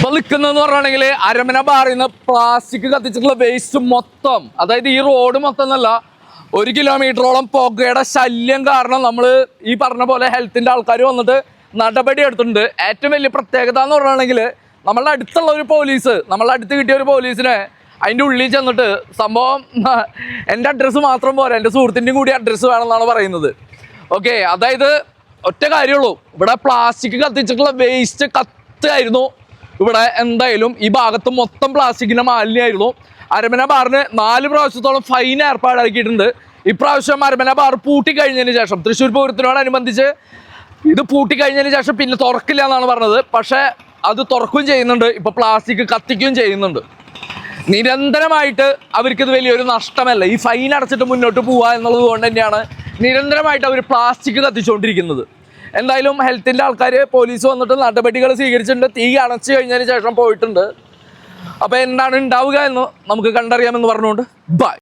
ഇപ്പൊ പറഞ്ഞാണെങ്കിൽ അരമന ബാറിൽ നിന്ന് പ്ലാസ്റ്റിക് കത്തിച്ചിട്ടുള്ള വേസ്റ്റ് മൊത്തം. അതായത് ഈ റോഡ് മൊത്തം എന്നല്ല ഒരു കിലോമീറ്ററോളം പുകയുടെ ശല്യം കാരണം നമ്മൾ ഈ പറഞ്ഞ പോലെ ഹെൽത്തിന്റെ ആൾക്കാർ വന്നിട്ട് നടപടി എടുത്തിട്ടുണ്ട്. ഏറ്റവും വലിയ പ്രത്യേകത എന്ന് പറയുകയാണെങ്കിൽ നമ്മളുടെ അടുത്തുള്ള ഒരു പോലീസ് നമ്മളുടെ അടുത്ത് കിട്ടിയ ഒരു പോലീസിനെ അതിന്റെ ഉള്ളിൽ ചെന്നിട്ട് സംഭവം എന്റെ അഡ്രസ്സ് മാത്രം പോരാ എന്റെ സുഹൃത്തിന്റെയും കൂടി അഡ്രസ്സ് വേണമെന്നാണ് പറയുന്നത്. ഓക്കെ അതായത് ഒറ്റ കാര്യമുള്ളൂ ഇവിടെ പ്ലാസ്റ്റിക് കത്തിച്ചിട്ടുള്ള വേസ്റ്റ് കത്തായിരുന്നു. ഇവിടെ എന്തായാലും ഈ ഭാഗത്ത് മൊത്തം പ്ലാസ്റ്റിക്കിന്റെ മാലിന്യമായിരുന്നു. അരമന ബാറിന് നാല് പ്രാവശ്യത്തോളം ഫൈൻ ഏർപ്പാടാക്കിയിട്ടുണ്ട് ഇപ്രാവശ്യം അരമന ബാർ പൂട്ടി കഴിഞ്ഞതിന് ശേഷം തൃശ്ശൂർ പൂരത്തിനോടനുബന്ധിച്ച് ഇത് പൂട്ടി കഴിഞ്ഞതിന് ശേഷം പിന്നെ തുറക്കില്ല എന്നാണ് പറഞ്ഞത്. പക്ഷേ അത് തുറക്കുകയും ചെയ്യുന്നുണ്ട്. ഇപ്പൊ പ്ലാസ്റ്റിക് കത്തിക്കുകയും ചെയ്യുന്നുണ്ട്. നിരന്തരമായിട്ട് അവർക്ക് ഇത് വലിയൊരു നഷ്ടമല്ല. ഈ ഫൈൻ അടച്ചിട്ട് മുന്നോട്ട് പോവുക എന്നുള്ളത് കൊണ്ട് തന്നെയാണ് നിരന്തരമായിട്ട് അവർ പ്ലാസ്റ്റിക് കത്തിച്ചുകൊണ്ടിരിക്കുന്നത്. എന്തായാലും ഹെൽത്തിന്റെ ആൾക്കാർ പോലീസ് വന്നിട്ട് നടപടികൾ സ്വീകരിച്ചിട്ടുണ്ട്. തീ അണച്ചു കഴിഞ്ഞതിന് ശേഷം പോയിട്ടുണ്ട്. അപ്പോൾ എന്താണ് ഉണ്ടാവുക എന്ന് നമുക്ക് കണ്ടറിയാമെന്ന് പറഞ്ഞുകൊണ്ട് ബൈ.